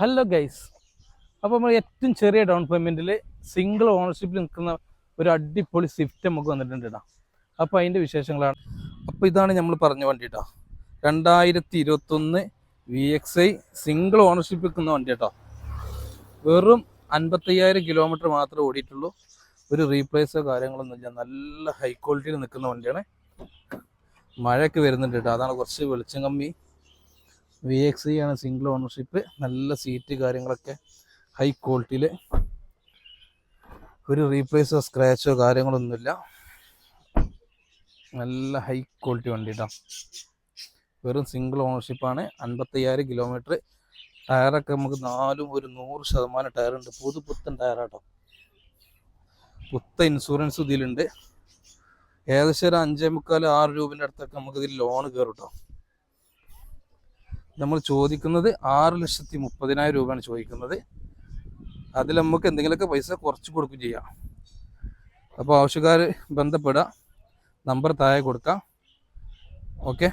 Hello guys അപ്പോൾ നമ്മൾ ഏറ്റവും ചെറിയ ഡൗൺ പേയ്മെന്റിൽ സിംഗിൾ ഓണർഷിപ്പിൽ നിൽക്കുന്ന ഒരു അടിപൊളി സ്വിഫ്റ്റ് നമുക്ക് വന്നിട്ടുണ്ട് കേട്ടോ അപ്പോൾ അതിന്റെ വിശേഷങ്ങളാണ്. അപ്പോൾ ഇതാണ് നമ്മൾ പറഞ്ഞ വണ്ടി കേട്ടോ രണ്ടായിരത്തി ഇരുപത്തൊന്ന് വി എക്സ് ഐ സിംഗിൾ ഓണർഷിപ്പിൽ നിൽക്കുന്ന വണ്ടി കേട്ടോ വെറും അൻപത്തയ്യായിരം കിലോമീറ്റർ മാത്രമേ ഓടിയിട്ടുള്ളൂ. ഒരു റീപ്ലേസോ കാര്യങ്ങളൊന്നും ഇല്ല. നല്ല ഹൈ ക്വാളിറ്റിയിൽ നിൽക്കുന്ന വണ്ടിയാണ്. മഴയൊക്കെ വരുന്നുണ്ട് കേട്ടോ അതാണ് കുറച്ച് വെളിച്ചം കമ്മി. വി എക്സ് ഇ ആണ് സിംഗിൾ ഓണർഷിപ്പ് നല്ല സീറ്റ് കാര്യങ്ങളൊക്കെ ഹൈ ക്വാളിറ്റിയിൽ ഒരു റീപ്ലേസോ സ്ക്രാച്ചോ കാര്യങ്ങളൊന്നുമില്ല. നല്ല ഹൈ ക്വാളിറ്റി വണ്ടി കേട്ടോ വെറും സിംഗിൾ ഓണർഷിപ്പാണ് അൻപത്തയ്യായിരം കിലോമീറ്റർ ടയറൊക്കെ നമുക്ക് നാലും ഒരു നൂറ് ശതമാനം ടയറുണ്ട് പുതു പുത്തൻ ടയറാട്ടോ പുത്ത ഇൻഷുറൻസ് ഇതിലുണ്ട്. ഏകദേശം ഒരു അഞ്ചേ മുക്കാൽ ആറ് രൂപന്റെ അടുത്തൊക്കെ നമുക്ക് ഇതിൽ ലോൺ കയറും കേട്ടോ നമ്മൾ ചോദിക്കുന്നത് ആറ് ലക്ഷത്തി മുപ്പതിനായിരം രൂപയാണ് ചോദിക്കുന്നത്. അതിൽ നമുക്ക് എന്തെങ്കിലുമൊക്കെ പൈസ കുറച്ച് കൊടുക്കുകയും ചെയ്യാം. അപ്പോൾ ആവശ്യക്കാർ ബന്ധപ്പെടുക നമ്പർ താഴെ കൊടുക്കാം ഓക്കെ?